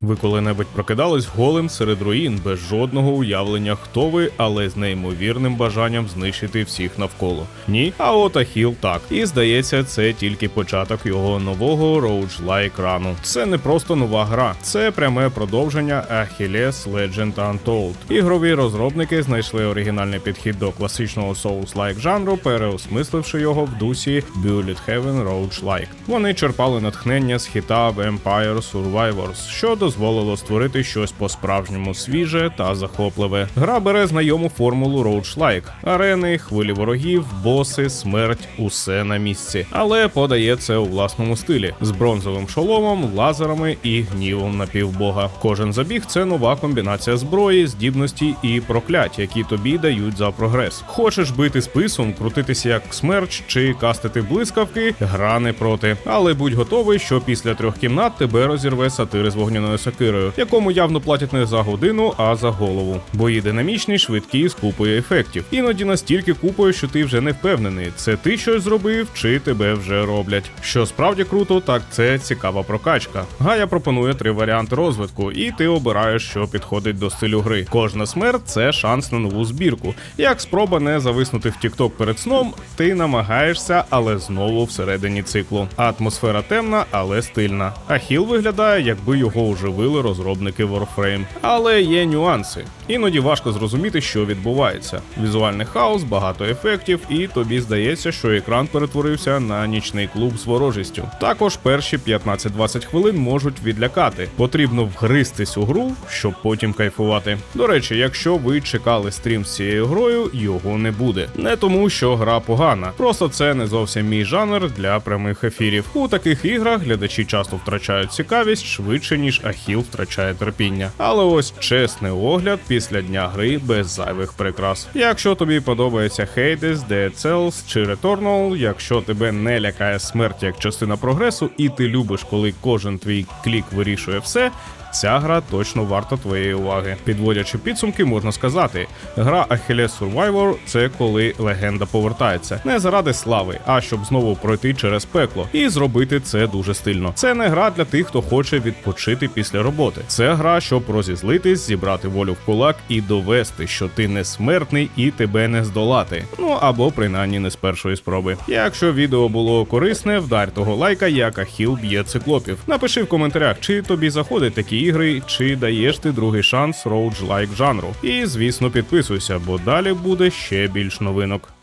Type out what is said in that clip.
Ви коли-небудь прокидались голим серед руїн без жодного уявлення, хто ви, але з неймовірним бажанням знищити всіх навколо. Ні, а от Ахіл так. І здається, це тільки початок його нового роуджлайк рану. Це не просто нова гра, це пряме продовження Achilles Legend Untold. Ігрові розробники знайшли оригінальний підхід до класичного Souls-like жанру, переосмисливши його в дусі Bullet Heaven Roguelike. Вони черпали натхнення з хіта Vampire Survivors, що дозволило створити щось по-справжньому свіже та захопливе. Гра бере знайому формулу Roguelike. арени, хвилі ворогів, боси, смерть, усе на місці, але подає це у власному стилі з бронзовим шоломом, лазерами і гнівом напівбога. Кожен забіг це нова комбінація зброї, здібності і проклять, які тобі дають за прогрес. Хочеш бити списом, крутитися як смерч чи кастити блискавки, гра не проти. Але будь готовий, що після трьох кімнат тебе розірве сатири з вогняною сокирою, якому явно платять не за годину, а за голову. Бої динамічні, швидкі з купою ефектів. Іноді настільки купою, що ти вже не впевнений, це ти щось зробив, чи тебе вже роблять. Що справді круто, так це цікава прокачка. Гая пропонує три варіанти розвитку, і ти обираєш, що підходить до стилю гри. Кожна смерть це шанс на нову збірку. Як спроба не зависнути в TikTok перед сном, ти намагаєшся, але знову всередині циклу. Атмосфера темна, але стильна. Ахіл виглядає, якби його оживили розробники Warframe. Але є нюанси. Іноді важко зрозуміти, що відбувається. Візуальний хаос, багато ефектів, і тобі здається, що екран перетворився на нічний клуб з ворожістю. Також перші 15-20 хвилин можуть відлякати. Потрібно вгристись у гру, щоб потім кайфувати. До речі, якщо ви чекали стрім з цією грою, його не буде. Не тому, що гра погана, просто це не зовсім мій жанр для прямих ефірів. У таких іграх глядачі часто втрачають цікавість швидше, ніж Ахіл втрачає терпіння. Але ось чесний огляд після дня гри без зайвих прикрас. Якщо тобі подобається Hades, Dead Cells чи Returnal, якщо тебе не лякає смерть як частина прогресу, і ти любиш, коли кожен твій клік вирішує все. Ця гра точно варта твоєї уваги. Підводячи підсумки, можна сказати, гра Achilles Survivor – це коли легенда повертається не заради слави, а щоб знову пройти через пекло і зробити це дуже стильно. Це не гра для тих, хто хоче відпочити після роботи. Це гра, щоб розізлитись, зібрати волю в кулак і довести, що ти не смертний і тебе не здолати. Ну або принаймні не з першої спроби. Якщо відео було корисне, вдар того лайка, як Ахіл б'є циклопів. Напиши в коментарях, чи тобі заходять такі ігри, чи даєш ти другий шанс роудж лайк жанру. І звісно, підписуйся, бо далі буде ще більш новинок.